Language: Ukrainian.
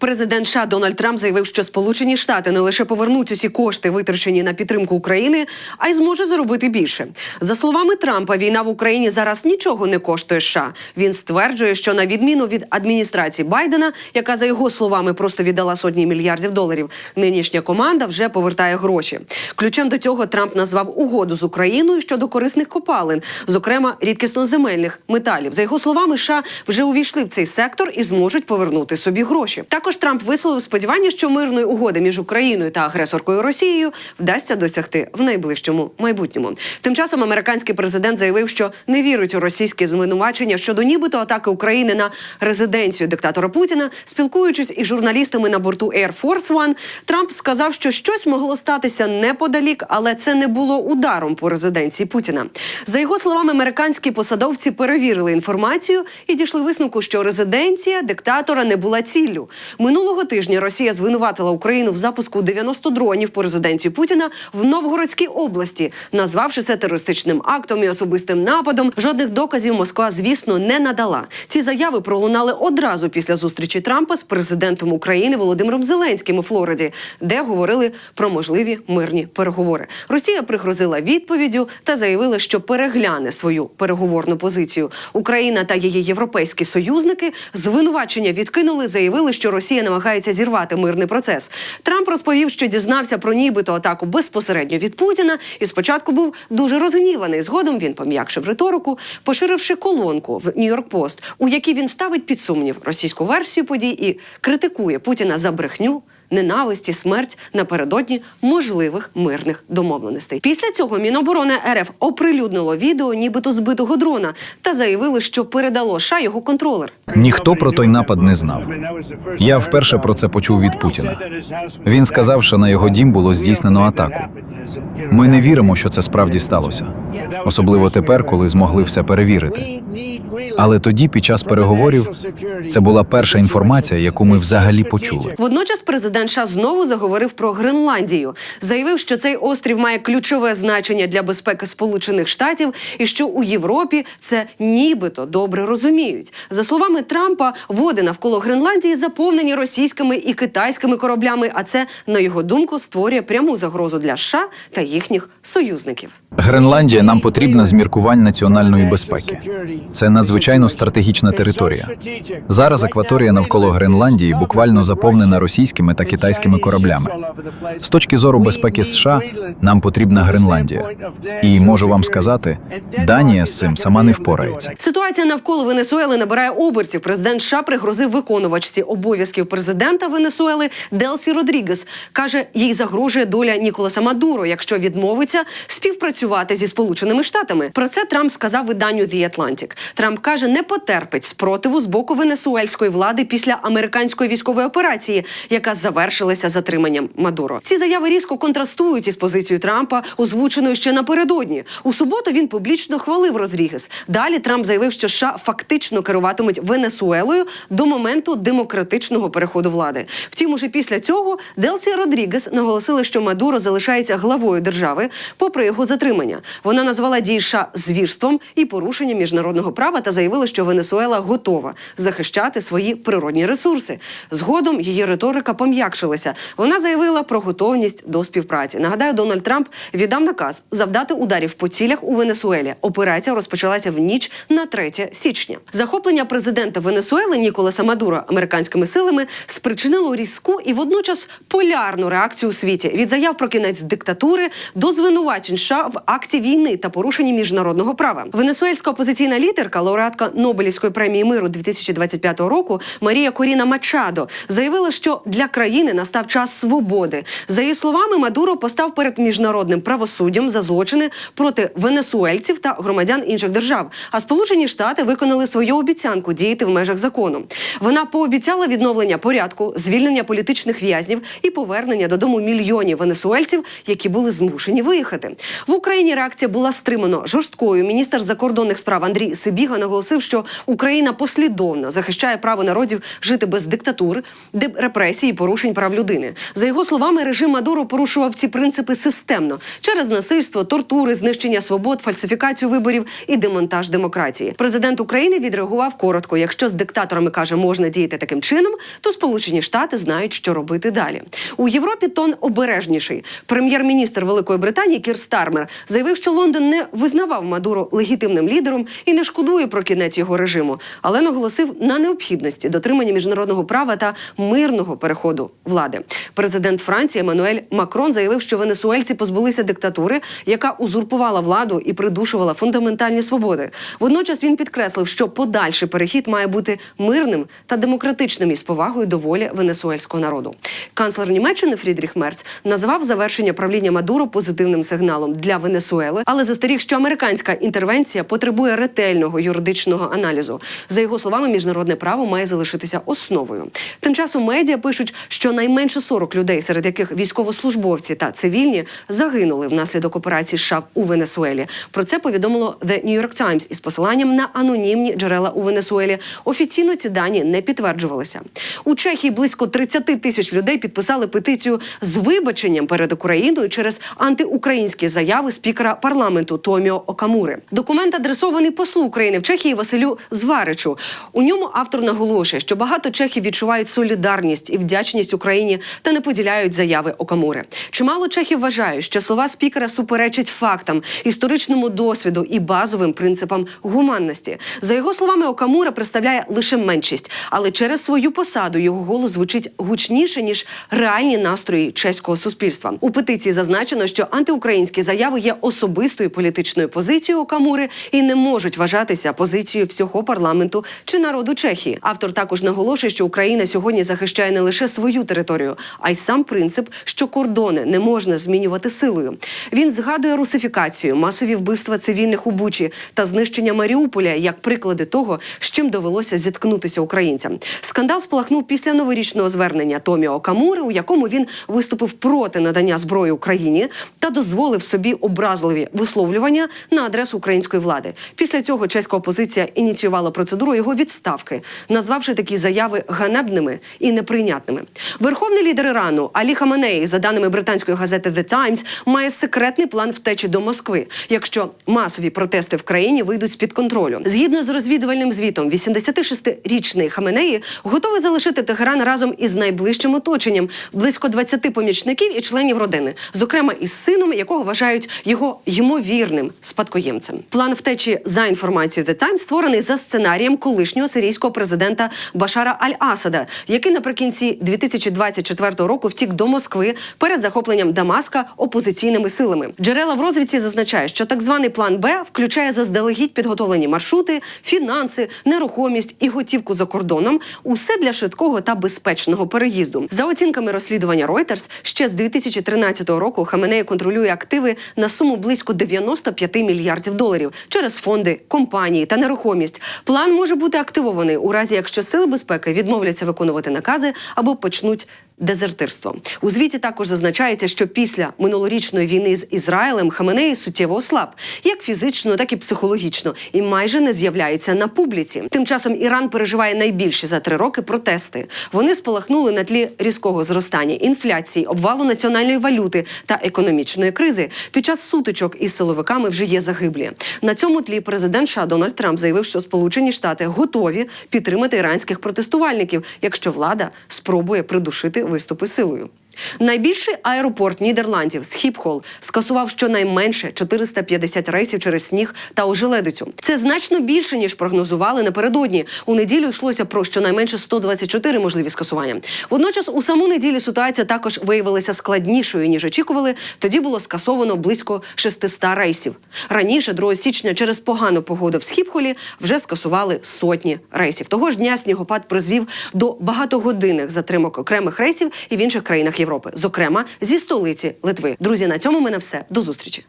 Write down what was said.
Президент США Дональд Трамп заявив, що Сполучені Штати не лише повернуть усі кошти, витрачені на підтримку України, а й зможе заробити більше. За словами Трампа, війна в Україні зараз нічого не коштує США. Він стверджує, що на відміну від адміністрації Байдена, яка за його словами просто віддала сотні мільярдів доларів, нинішня команда вже повертає гроші. Ключем до цього Трамп назвав угоду з Україною щодо корисних копалин, зокрема рідкісноземельних металів. За його словами, США вже увійшли в цей сектор і зможуть повернути собі гроші. Також Трамп висловив сподівання, що мирної угоди між Україною та агресоркою Росією вдасться досягти в найближчому майбутньому. Тим часом американський президент заявив, що не вірить у російські звинувачення щодо нібито атаки України на резиденцію диктатора Путіна. Спілкуючись із журналістами на борту Air Force One, Трамп сказав, що щось могло статися неподалік, але це не було ударом по резиденції Путіна. За його словами, американські посадовці перевірили інформацію і дійшли висновку, що резиденція диктатора не була ціллю. Минулого тижня Росія звинуватила Україну в запуску 90 дронів по резиденції Путіна в Новгородській області, назвавши це терористичним актом і особистим нападом. Жодних доказів Москва, звісно, не надала. Ці заяви пролунали одразу після зустрічі Трампа з президентом України Володимиром Зеленським у Флориді, де говорили про можливі мирні переговори. Росія пригрозила відповіддю та заявила, що перегляне свою переговорну позицію. Україна та її європейські союзники звинувачення відкинули, заявили, що Росія намагається зірвати мирний процес. Трамп розповів, що дізнався про нібито атаку безпосередньо від Путіна, і спочатку був дуже розгніваний. Згодом він пом'якшив риторику, поширивши колонку в Нью-Йорк Пост, у якій він ставить під сумнів російську версію подій і критикує Путіна за брехню. Ненависті, смерть напередодні можливих мирних домовленостей. Після цього Міноборони РФ оприлюднило відео, нібито збитого дрона, та заявили, що передало США його контролер. Ніхто про той напад не знав. Я вперше про це почув від Путіна. Він сказав, що на його дім було здійснено атаку. Ми не віримо, що це справді сталося, особливо тепер, коли змогли все перевірити. Але тоді, під час переговорів, це була перша інформація, яку ми взагалі почули. Водночас президент США знову заговорив про Гренландію, заявив, що цей острів має ключове значення для безпеки Сполучених Штатів і що у Європі це нібито добре розуміють. За словами Трампа, води навколо Гренландії заповнені російськими і китайськими кораблями. А це, на його думку, створює пряму загрозу для США та їхніх союзників. Гренландія нам потрібна з міркувань національної безпеки. Це надзвичайно стратегічна територія. Зараз акваторія навколо Гренландії буквально заповнена російськими та китайськими кораблями. З точки зору безпеки США нам потрібна Гренландія. І можу вам сказати, Данія з цим сама не впорається. Ситуація навколо Венесуели набирає обертів. Президент США пригрозив виконувачці обов'язків президента Венесуели Делсі Родрігес. каже, їй загрожує доля Ніколаса Мадуро, якщо відмовиться співпрацювати зі Сполученими Штатами. Про це Трамп сказав виданню The Atlantic. Трамп каже, не потерпить спротиву з боку венесуельської влади після американської військової операції, яка завершилася затриманням Мадуро. Ці заяви різко контрастують із позицією Трампа, озвученою ще напередодні. У суботу він публічно хвалив Родрігес. Далі Трамп заявив, що США фактично керуватимуть Венесуелою до моменту демократичного переходу влади. Втім, уже після цього Делсі Родрігес наголосили, що Мадуро залишається главою держави, попри його затримання. Вона назвала дії США звірством і порушенням міжнародного права та заявила, що Венесуела готова захищати свої природні ресурси. Згодом її риторика пом'якшилася. Вона заявила про готовність до співпраці. Нагадаю, Дональд Трамп віддав наказ завдати ударів по цілях у Венесуелі. Операція розпочалася в ніч на 3 січня. Захоплення президента Венесуели Ніколаса Мадуро американськими силами спричинило різку і водночас полярну реакцію у світі від заяв про кінець диктатури до звинувачень США в акті війни та порушенні міжнародного права. Венесуельська опозиційна лідерка, лауреатка Нобелівської премії миру 2025 року Марія Коріна Мачадо заявила, що для країни настав час свободи. За її словами, Мадуро постав перед міжнародним правосуддям за злочини проти венесуельців та громадян інших держав. А Сполучені Штати виконали свою обіцянку діяти в межах закону. Вона пообіцяла відновлення порядку, звільнення політичних в'язнів і повернення додому мільйонів венесуельців, які були змушені виїхати. В Україні реакція була стримано жорсткою. Міністр закордонних справ Андрій Сибіга наголосив, що Україна послідовно захищає право народів жити без диктатур, де репресії і порушень прав людини. За його словами, режим Мадуро порушував ці принципи системно через насильство, тортури, знищення свобод, фальсифікацію виборів і демонтаж демократії. Президент України відреагував коротко: якщо з диктаторами каже, можна діяти таким чином, то Сполучені Штати знають, що робити далі. У Європі тон обережніший. Прем'єр-міністр Великої Британії Кір Стармер заявив, що Лондон не визнавав Мадуро легітимним лідером і не шкодує про кінець його режиму, але наголосив на необхідності дотримання міжнародного права та мирного переходу влади. Президент Франції Еммануель Макрон заявив, що венесуельці позбулися диктатури, яка узурпувала владу і придушувала фундаментальні свободи. Водночас він підкреслив, що подальший перехід має бути мирним та демократичним із повагою до волі венесуельського народу. Канцлер Німеччини Фрідріх Мерц назвав завершення правління Мадуро позитивним сигналом для Венесуели, але застеріг, що американська інтервенція потребує ретельного юридичного аналізу. За його словами, міжнародне право має залишитися основою. Тим часом медіа пишуть, що найменше 40 людей, серед яких військовослужбовці та цивільні, загинули внаслідок операції США у Венесуелі. Про це повідомило The New York Times із посиланням на анонімні джерела у Венесуелі. Офіційно ці дані не підтверджувалися. У Чехії близько 30 тисяч людей підписали петицію з вибаченням перед Україною через антиукраїнські заяви спікера парламенту Томіо Окамури. Документ адресований послу України в Чехії Василю Зваричу. У ньому автор наголошує, що багато чехів відчувають солідарність і вдячність Україні та не поділяють заяви Окамури. Чимало чехів вважають, що слова спікера суперечать фактам, історичному досвіду і базовим принципам гуманності. За його словами, Окамура представляє лише меншість, але через свою посаду його голос звучить гучніше ніж реальні настрої чеського суспільства. У петиції зазначено, що антиукраїнські заяви є особистою політичною позицією Окамури і не можуть вважатися позицією всього парламенту чи народу Чехії. Автор також наголошує, що Україна сьогодні захищає не лише свою територію, а й сам принцип, що кордони не можна змінювати силою. Він згадує русифікацію, масові вбивства цивільних у Бучі та знищення Маріуполя як приклади того, з чим довелося зіткнутися українцям. Скандал спалахнув після новорічного звернення Томіо Окамури, у якому він виступив проти надання зброї Україні та дозволив собі образливі висловлювання на адресу української влади. Після цього чеська опозиція ініціювала процедуру його відставки, назвавши такі заяви ганебними і неприйнятними. Верховний лідер Ірану Алі Хаменеї, за даними британської газети The Times, має секретний план втечі до Москви, якщо масові протести в країні вийдуть з під контролю. Згідно з розвідувальним звітом, 86-річний Хаменеї готовий залишити Тегеран разом із найближчим оточенням, близько 20 помічників і членів родини, зокрема із сином, якого вважають його ймовірним спадкоємцем. План втечі за інформацією The Times створений за сценарієм колишнього сирійського президента Башара Аль-Асада, який наприкінці 2024 року втік до Москви перед захопленням Дамаска опозиційними силами. Джерела в розвідці зазначають, що так званий план Б включає заздалегідь підготовлені маршрути, фінанси, нерухомість і готівку за кордоном. Усе для швидкого та безпечного переїзду. За оцінками розслідування Reuters, ще з 2013 року Хаменеї контролює активи на суму близько 95 мільярдів доларів через фонди, компанії та нерухомість. План може бути активований у разі, якщо сили безпеки відмовляться виконувати накази або почнуть дезертирство. У звіті також зазначається, що після минулорічної війни з Ізраїлем Хаменеї суттєво ослаб, як фізично, так і психологічно, і майже не з'являється на публіці. Тим часом Іран переживає найбільші за три роки протести. Вони спалахнули на тлі різкого зростання інфляції, обвалу національної валюти та економічної кризи. Під час сутичок із силовиками вже є загиблі. На цьому тлі президент США Дональд Трамп заявив, що Сполучені Штати готові підтримати іранських протестувальників, якщо влада спробує придушити виступи силою. Найбільший аеропорт Нідерландів Схіпхол скасував щонайменше 450 рейсів через сніг та ожеледицю. Це значно більше ніж прогнозували напередодні. У неділю йшлося про щонайменше 124 можливі скасування. Водночас, у саму неділю ситуація також виявилася складнішою ніж очікували. Тоді було скасовано близько 600 рейсів. Раніше, 2 січня, через погану погоду в Схіпхолі вже скасували сотні рейсів. Того ж дня снігопад призвів до багатогодинних затримок окремих рейсів і в інших країнах Європи, зокрема зі столиці Литви. Друзі, на цьому ми на все. До зустрічі.